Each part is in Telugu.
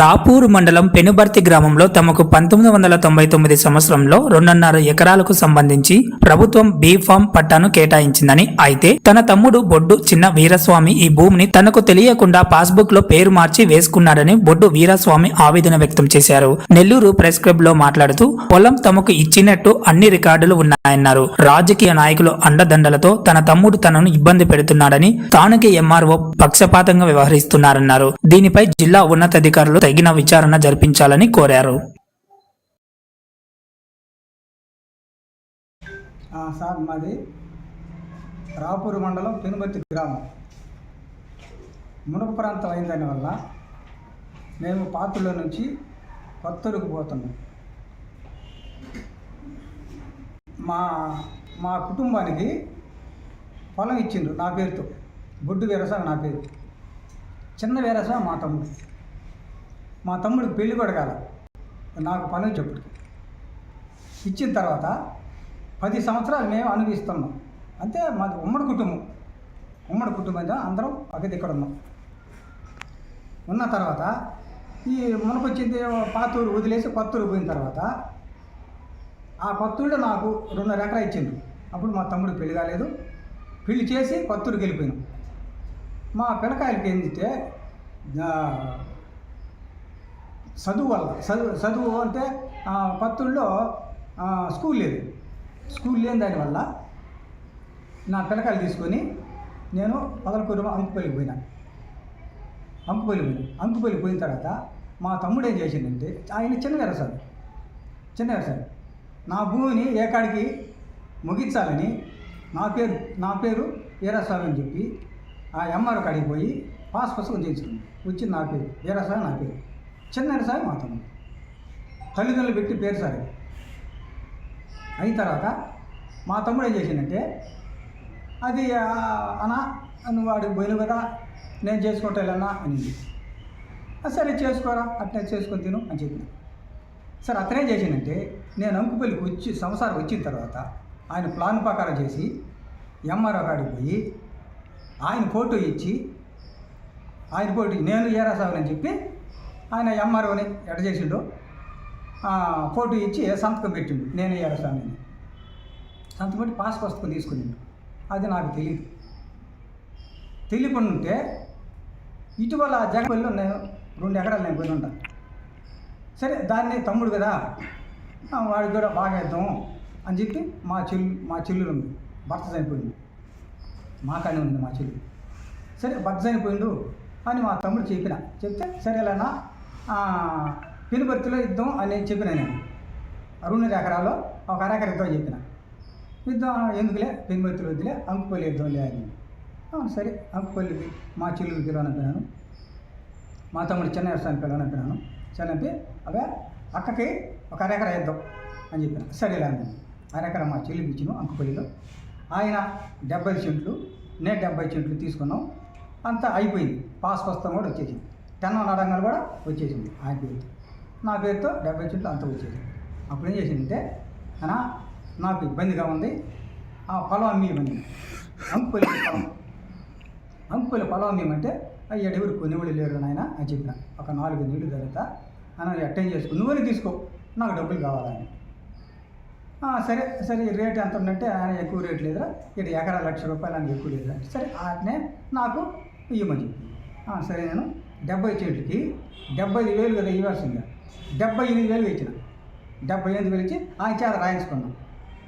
రాపూర్ మండలం పెనుబర్తి గ్రామంలో తమకు పంతొమ్మిది వందల తొంభై తొమ్మిది సంవత్సరంలో రెండున్నర ఎకరాలకు సంబంధించి ప్రభుత్వం బీ ఫామ్ పట్టాను కేటాయించిందని. అయితే తన తమ్ముడు బొడ్డు చిన్న వీరస్వామి ఈ భూమిని తనకు తెలియకుండా పాస్బుక్లో పేరు మార్చి వేసుకున్నాడని బొడ్డు వీరస్వామి ఆవేదన వ్యక్తం చేశారు. నెల్లూరు ప్రెస్ క్లబ్లో మాట్లాడుతూ పొలం తమకు ఇచ్చినట్టు అన్ని రికార్డులు ఉన్నాయన్నారు. రాజకీయ నాయకులు అండదండలతో తన తమ్ముడు తనను ఇబ్బంది పెడుతున్నాడని స్థానిక ఎంఆర్ఓ పక్షపాతంగా వ్యవహరిస్తున్నారన్నారు. దీనిపై జిల్లా ఉన్నతాధికారులు తగిన విచారణ జరిపించాలని కోరారు. సార్ మాది రాపూరు మండలం పెనుమర్తి గ్రామం. మునక ప్రాంతం అయిన దానివల్ల మేము పాత్రలో నుంచి కొత్తూరుకు పోతున్నాం. మా మా కుటుంబానికి పొలం ఇచ్చిండ్రు నా పేరుతో. బొడ్డు వీరస్వామి నా పేరు. చిన్న వీరస్వామి మా తమ్ముడు. మా తమ్ముడికి పెళ్ళి కూడా నాకు పని చెప్పుడు ఇచ్చిన తర్వాత పది సంవత్సరాలు మేము అనుభవిస్తున్నాం. అంతే మాది ఉమ్మడి కుటుంబం. ఉమ్మడి కుటుంబంతో అందరం ఒక ఇక్కడ ఉన్నాం. ఉన్న తర్వాత ఈ మునకొచ్చింది పాతూరు వదిలేసి కొత్తూరు పోయిన తర్వాత ఆ కొత్తూరులో నాకు రెండున్నర ఎకరా ఇచ్చిండు అప్పుడు మా తమ్ముడు పెళ్ళి కాలేదు. పెళ్ళి చేసి కొత్తూరుకి వెళ్ళిపోయినాం. మా పిల్లకాయలకి ఏంటంటే చదువు వల్ల. చదువు చదువు అంటే పత్తుల్లో స్కూల్ లేదు. స్కూల్ లేని దానివల్ల నా పిల్లకాయలు తీసుకొని నేను పదలకూరు అంకుపల్లికి పోయినా. అంకుపల్లి పోయినా. అంకుపల్లి పోయిన తర్వాత మా తమ్ముడు ఏం చేసిందంటే ఆయన చిన్న వ్యవసాయం చిన్న వ్యవసాయం నా భూమిని ఏకాడికి ముగించాలని నా పేరు నా పేరు వీరాస్వామి అని చెప్పి ఆ ఎంఆర్ కాడికి పోయి పాస్ పుస్తకం చేయించుకుంది వచ్చింది నా పేరు. వీరాస్వామి నా పేరు. చిన్న వ్యవసాయం మా తమ్ముడు తల్లిదండ్రులు పెట్టి పేరు సార్. అయిన తర్వాత మా తమ్ముడు ఏం చేసిందంటే అది అనా అన్నా నువ్వు వాడికి పోయిన కదా నేను చేసుకుంటానన్నా అనింది. సరే చేసుకోరా అట్నే చేసుకొని తిను అని చెప్పిన. సరే అతనే చేసిందంటే నేను అంకుపల్లికి వచ్చి సంసారం వచ్చిన తర్వాత ఆయన ప్లాన్ ప్రకారం చేసి ఎంఆర్ఓ కాడికి పోయి ఆయన ఫోటో ఇచ్చి ఆయన ఫోటో నేను ఏరా అని చెప్పి ఆయన ఎంఆర్ఓని ఎడ చేసిండు ఫోటో ఇచ్చి సంతకం పెట్టిండు. నేను ఏరాసావని సంతకం పెట్టి పాస్ పుస్తకం తీసుకునిండు. అది నాకు తెలియదు తెలియకుండా ఉంటే ఇటీవల జగపల్లిలో నేను రెండు ఎకరాలు నేను పోయి ఉంటాను సరే దాన్ని తమ్ముడు కదా వాడికి కూడా బాగా ఇద్దాం అని చెప్పి మా చెల్లు మా చెల్లెలు ఉంది. భర్త చనిపోయింది. మాకానే ఉంది మా చెల్లి. సరే భర్త చనిపోయిండు అని మా తమ్ముడు చెప్పిన. చెప్తే సరేలేనా పెనుబర్తిలో ఇద్దాం అని చెప్పిన నేను. రెండున్నర ఎకరాల్లో ఒక అరెకర యుద్ధం చెప్పిన. యుద్ధం ఎందుకులే? పెనుబర్తిలో వద్దులే అంకుపల్లి ఇద్దాంలే అని. అవును సరే అంకుపల్లికి మా చెల్లెలు పిలవనప్పినాను మా తమ్ముడు చిన్న వ్యవసాయానికి పిలవనప్పినాను చిన్నపి అవే అక్కకి ఒక అరెకర యుద్ధం అని చెప్పిన. సరేలే అని అరెకర మా చెల్లికి ఇచ్చిన అంకుపల్లిలో. ఆయన డెబ్బై సెంట్లు నేను డెబ్బై సెంట్లు తీసుకున్నాం. అంతా అయిపోయింది. పాస్ పుస్తకం కూడా వచ్చేసింది. టెన్ అనడంగా కూడా వచ్చేసింది ఆయన పేరు. నా పేరుతో డెబ్బై చెట్లు అంతా వచ్చేసింది. అప్పుడు ఏం చేసిందంటే అన్నా నాకు ఇబ్బందిగా ఉంది. ఆ పొలం అమ్మి ఇవ్వండి అంకుపల్లి పొలం అంకుల పొలం అమ్మేమంటే అయ్యా ఎవరు కొనివాళ్ళు లేరు నాయన అని చెప్పిన. ఒక నాలుగు నీళ్ళు తర్వాత అని అటెండ్ చేసుకో నువ్వే తీసుకో నాకు డబ్బులు కావాలని. సరే సరే రేట్ ఎంత ఉందంటే ఆయన ఎక్కువ రేట్ లేదురా. ఇక్కడ ఎకరా లక్ష రూపాయలు అని ఎక్కువ లేదురా. సరే అట్నే నాకు ఇవ్వమని చెప్పి. సరే నేను డెబ్బై చెట్లకి డెబ్బై ఐదు వేలు కదా ఇవ్వాల్సిందే. డెబ్బై ఎనిమిది వేలు ఇచ్చిన డెబ్బై ఎనిమిది వేలు ఇచ్చి ఆయన చేత రాయించుకున్నాం.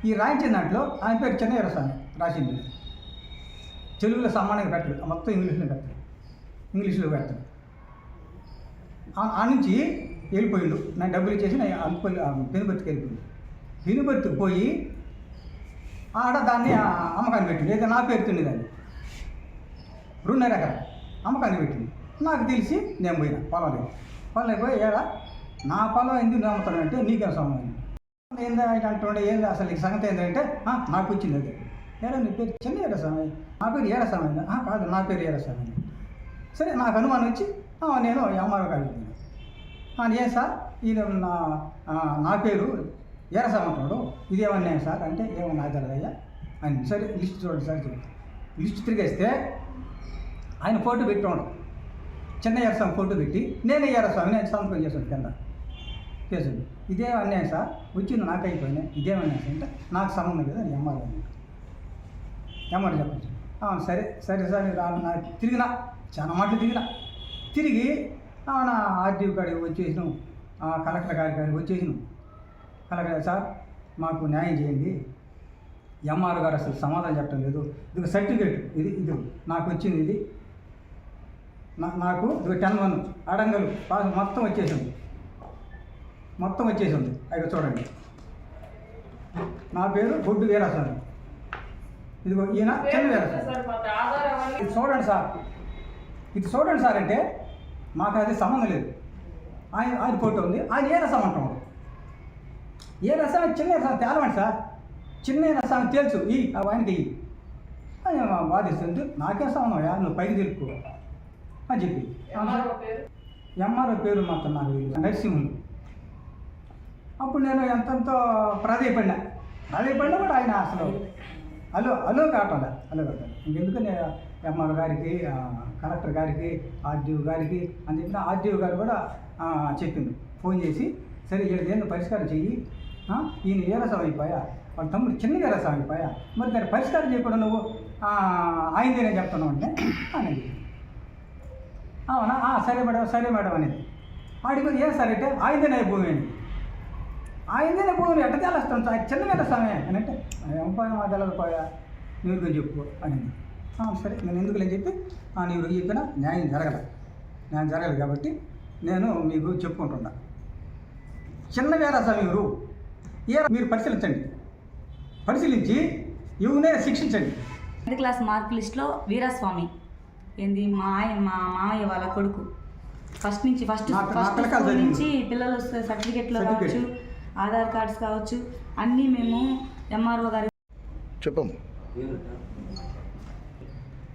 ఈ రాయించిన దాంట్లో ఆయన పేరు చిన్న రసాన్ని రాసింది. తెలుగులో సమానంగా పెట్టడు మొత్తం ఇంగ్లీష్లో పెడతాడు ఇంగ్లీష్లో పెడతాడు ఆ- నుంచి వెళ్ళిపోయిండు. నా డబ్బులు ఇచ్చేసి నా అనుకోలే పెనుబర్తికి వెళ్ళిపోయింది పెనుబర్తికి పోయి ఆడ దాన్ని ఆ అమ్మకాన్ని పెట్టింది ఏదో నా పేరు తిండి దాన్ని. రెండున్నర ఎకరా అమ్మకాన్ని పెట్టింది నాకు తెలిసి నేను పోయినా పొలంలో పొలంలో పోయి ఏడా? నా పొలం ఎందుకు నువ్వు అమ్ముతానంటే నీకేం సంబంధం. ఏందా అంటుండే ఏంది అసలు ఈ సంగతి ఏంటంటే నాకు వచ్చింది అది. ఏడా నీ పేరు? చిన్న ఏరస్వామి నా పేరు ఏడ సమయం కాదు నా పేరు ఏరస్వామి సరే నాకు అనుమానం వచ్చి నేను అమ్మారు కాడికి ఏ ఏం సార్ ఈయన నా నా పేరు ఏరస్వామి అంటున్నాడు ఇదేమన్నా సార్ అంటే ఏమన్నా తెలియదయ్యా అని. సరే లిస్ట్ చూడండి సార్ చూడండి. లిస్ట్ తిరిగేస్తే ఆయన ఫోటో పెట్టుకోండు. చిన్న స్వామి ఫోటో పెట్టి నేనే స్వామి నేను సంతకం చేశాను కింద. చేశాడు. ఇదే అన్యాయం సార్. వచ్చింది నాకు అయిపోయినాయి ఇదే అన్యాయం అంటే నాకు సంబంధం లేదు అని ఎమ్మాలి ఎమ్మాలి చెప్పచ్చు. సరే సరే సార్ రాను నా తిరిగినా చాలా మాటలు తిరిగినా. తిరిగి నా ఆర్డీఓ కాడికి వచ్చేసినాం. ఆ కలెక్టర్ గారి గారికి వచ్చేసినాం. కలెక్టర్ సార్ మాకు న్యాయం చేయండి. ఎంఆర్ గారు అసలు సమాధానం చెప్పడం లేదు. ఇది సర్టిఫికేట్ ఇది ఇది నాకు వచ్చింది ఇది. నాకు టెన్ వన్ అడంగలు మొత్తం వచ్చేసింది. మొత్తం వచ్చేసింది. అక్కడ చూడండి. నా పేరు బొడ్డు వీరాస్వామి ఇదిగో ఈయన చిన్న వీరాస్వామి ఇది చూడండి సార్. ఇది చూడండి సార్ అంటే మాకు అది సంబంధం లేదు. ఆయన ఆయన ఫోటో ఉంది. ఆయన ఏ రసం అంటాడు ఏ రసం? చిన్న రసం తేలవండి సార్. చిన్న రసం తెలుసు ఈ ఆయనకి. బాధిస్తుంది నాకే సంబంధం యా నువ్వు పైకి తెలుపు అని చెప్పి. ఎంఆర్ఓ పేరు? మాత్రం నాకు తెలియదు. నరసింహులు అప్పుడు నేను ఎంతెంతో ప్రాధాయపడినా. ప్రాధాయపడినా కూడా ఆయన అసలు హలో హలో కావట్లే హలో కావట్లే ఇంకెందుకని ఎంఆర్ గారికి కలెక్టర్ గారికి ఆర్డీఓ గారికి అని చెప్పిన ఆర్డీఓ గారు కూడా చెప్పింది ఫోన్ చేసి సరే వీళ్ళకి ఏందో పరిష్కారం చెయ్యి. ఈయన ఏరసం అయిపోయా? వాళ్ళ తమ్ముడు చిన్న ఏరసం అయిపోయా? మరి దాన్ని పరిష్కారం చేయకుండా నువ్వు ఆయనదేనే చెప్తున్నావు అంటే అనేది అవునా? సరే మేడం సరే మేడం అనేది. ఆడిపోయి ఏం సరే అంటే ఆయనదేనే భూమి అండి ఆయనదేనే భూమిని ఎట్ట తేలేస్తాం సార్. చిన్న మీద సమయం అని అంటే ఏం మా తెలదు పోయా? కొంచెం చెప్పు అని సరే నేను ఎందుకు లేని చెప్పి నీ నీకు చెప్పిన న్యాయం జరగల. న్యాయం జరగదు కాబట్టి నేను మీకు చెప్పుకుంటున్నా. చిన్న వేర సమీరు ఏ మీరు పరిశీలించండి. పరిశీలించి ఇవునే శిక్షించండి. క్లాస్ మార్క్ లిస్ట్లో వీరాస్వామి. ఏంది? మా ఆయన మా మామయ్య వాళ్ళ కొడుకు. ఫస్ట్ నుంచి ఫస్ట్ ఫస్ట్ స్కూల్. నుంచి పిల్లలు సర్టిఫికెట్లు Certificate. కావచ్చు ఆధార్ కార్డ్స్ కావచ్చు అన్నీ మేము ఎంఆర్ఓ గారి చెప్పము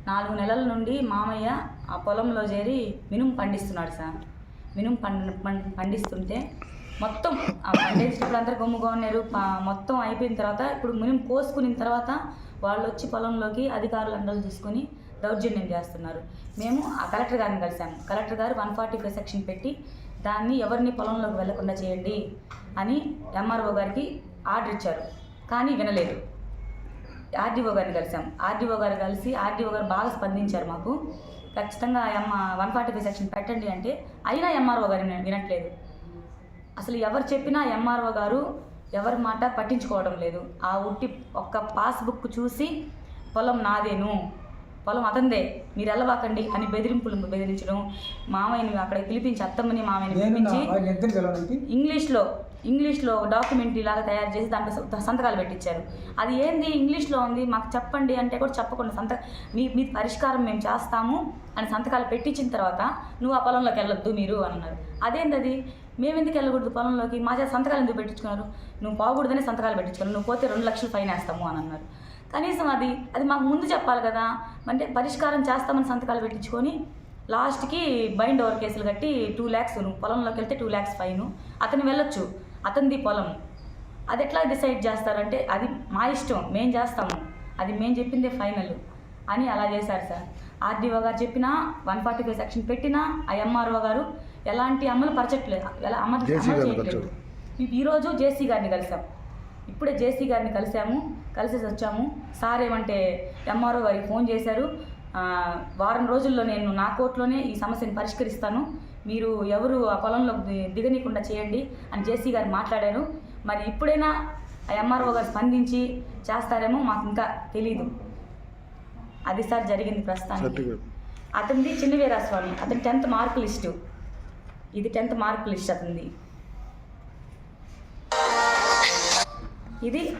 నాలుగు నెలల నుండి మామయ్య ఆ పొలంలో చేరి మినుము పండిస్తున్నాడు సార్. మినుము పండి పం- పండిస్తుంటే మొత్తం ఆ పండించినప్పుడు అందరు గమ్ముగా ఉన్నారు. మొత్తం అయిపోయిన తర్వాత ఇప్పుడు మినుము కోసుకున్న తర్వాత వాళ్ళు వచ్చి పొలంలోకి అధికారులు అందరూ చూసుకొని దౌర్జన్యం చేస్తున్నారు. మేము ఆ కలెక్టర్ గారిని కలిసాము కలెక్టర్ గారు వన్ ఫార్టీ ఫైవ్ సెక్షన్ పెట్టి దాన్ని ఎవరిని పొలంలోకి వెళ్ళకుండా చేయండి అని ఎంఆర్ఓ గారికి ఆర్డర్ ఇచ్చారు. కానీ వినలేదు. ఆర్డీఓ గారిని కలిసాం ఆర్డీఓ గారు కలిసి ఆర్డీఓ గారు బాగా స్పందించారు మాకు. ఖచ్చితంగా M one forty five section పెట్టండి అంటే అయినా ఎంఆర్ఓ గారు వినట్లేదు. అసలు ఎవరు చెప్పినా ఎంఆర్ఓ గారు ఎవరి మాట పట్టించుకోవడం లేదు. ఆ ఉట్టి ఒక్క పాస్బుక్ చూసి పొలం నాదేను. పొలం అతందే మీరు వెళ్ళవాకండి అని బెదిరింపులు బెదిరించడం. మామయ్యని అక్కడ పిలిపించి అత్తమ్మని మామయ్యని పిలిపించి ఇంగ్లీష్లో ఇంగ్లీష్లో డాక్యుమెంట్ లాగా తయారు చేసి దాంట్లో సంతకాలు పెట్టించారు. అది ఏంది? ఇంగ్లీష్లో ఉంది మాకు చెప్పండి అంటే కూడా చెప్పకుండా సంత మీ మీ పరిష్కారం మేము చేస్తాము అని సంతకాలు పెట్టించిన తర్వాత నువ్వు ఆ పొలంలోకి వెళ్ళొద్దు మీరు అని అన్నారు. అదేంది అది? మేము ఎందుకు వెళ్ళకూడదు పొలంలోకి? మా చేత సంతకాలు ఎందుకు పెట్టించుకున్నారు? నువ్వు పోకూడదని సంతకాలు పెట్టించుకున్నారు నువ్వు పోతే రెండు లక్షలు ఫైన్ వేస్తాము అని అన్నారు. కనీసం అది అది మాకు ముందు చెప్పాలి కదా. అంటే పరిష్కారం చేస్తామని సంతకాలు పెట్టించుకొని లాస్ట్కి బైండ్ ఓవర్ కేసులు కట్టి టూ ల్యాక్స్ నువ్వు పొలంలోకి వెళ్తే టూ ల్యాక్స్ ఫైన్. అతను వెళ్ళొచ్చు. అతనిది పొలం. అది ఎట్లా డిసైడ్ చేస్తారంటే అది మా ఇష్టం మేము చేస్తాము. అది మేము చెప్పిందే ఫైనల్ అని అలా చేశారు సార్. ఆర్డీఓ గారు చెప్పినా వన్ ఫార్టీ ఫైవ్ సెక్షన్ పెట్టినా ఆ ఎంఆర్ఓ గారు ఎలాంటి అమలు పరచట్లేదు ఎలా అమలు చేయట్లేదు. ఈరోజు జేసీ గారిని కలిసాం. ఇప్పుడే జేసీ గారిని కలిసాము కలిసేసి వచ్చాము. సార్ ఏమంటే ఎంఆర్ఓ గారికి ఫోన్ చేశారు. వారం రోజుల్లో నేను నా కోర్టులోనే ఈ సమస్యను పరిష్కరిస్తాను. మీరు ఎవరు ఆ పొలంలో దిగనీయకుండా చేయండి అని జేసీ గారు మాట్లాడారు. మరి ఇప్పుడైనా ఆ ఎంఆర్ఓ గారు స్పందించి చేస్తారేమో మాకు ఇంకా తెలీదు. అది సార్ జరిగింది ప్రస్తుతానికి. అతనిది చిన్న వీరాస్వామి అతని టెన్త్ మార్క్ లిస్టు. ఇది టెన్త్ మార్క్ లిస్ట్ అతనిది. ఇది